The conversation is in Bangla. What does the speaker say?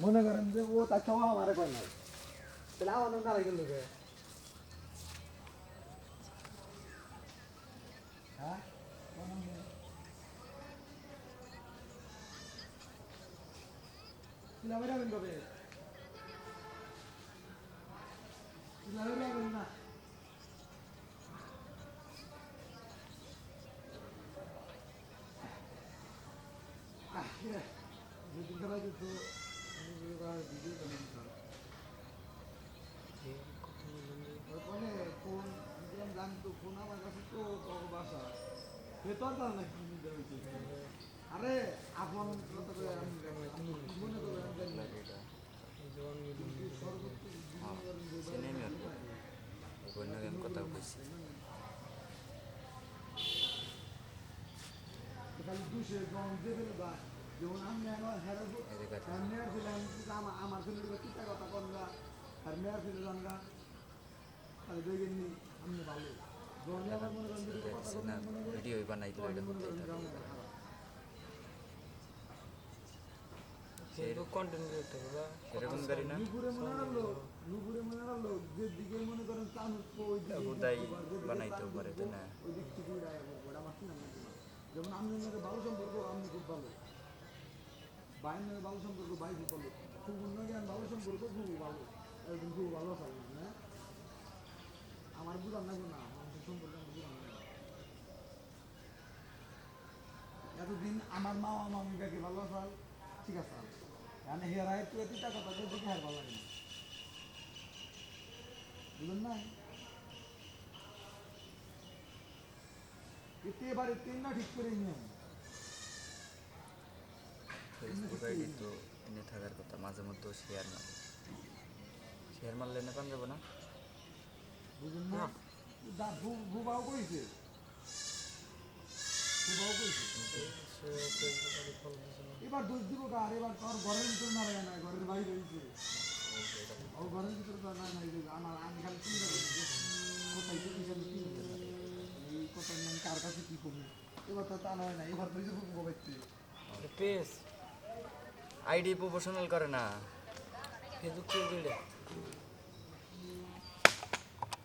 মনে করেন যে ও তার খাওয়া আমারে করে নাই। তাহলে আমার নাম নারাই গেল হ্যাঁ? কিলাবে যাবেন কবে? আরে আপন কত করে আমি মনে করে আমি জানি না। অল্প অন্য আমি কথা কইছি খালি দুশো জন যে ফেলে বা যেমন আমি আমার ফেলে আমি আমার আমার ফেলে কিতা কথা কনগা আর মেয়ের আর আমি ভালো। মনে মনে ভিডিও বানাইতে তখন এটা করতে সেরকম গাড়ি না? রাখল মনে রাখল যে দিকে মনে করেন ওই হুদাই বানাইতেও পারে, তাই না? যেমন আমি ভালো সম্পর্ক আমি খুব ভালো। বাইর নাকি ভালো সম্পর্ক বাই খুব ভালো খুব আমি ভালো সম্পর্ক খুব ভালো। একদম খুব ভালো না আমার বুঝার না না মানুষের সম্পর্ক আমার এতদিন আমার মা আমার মামিকাকে ভালো আসাল ঠিক আছে একটু একটু টাকা টাকা দেখে আর ভালো লাগে বুঝলেন না এতে এবারে তিন না ঠিক করে নিয়ে ফেসবুক আইডি তো এনে থাকার কথা মাঝে মধ্যে শেয়ার না শেয়ার মারলে না পান যাব না? এবার দোষ দিব কার? এবার তোর ঘরের ভিতরে না লাগে না ঘরের বাইরে হয়েছে ও ঘরের ভিতরে তো না নাই আমার আমি খালি চিন্তা করছি কোথায় কি কি হতে পারে এই কথা কার কাছে কি করব এবার তো তা নয় না এবার তো পেজ আইডি প্রফেশনাল করে না। ফেসবুক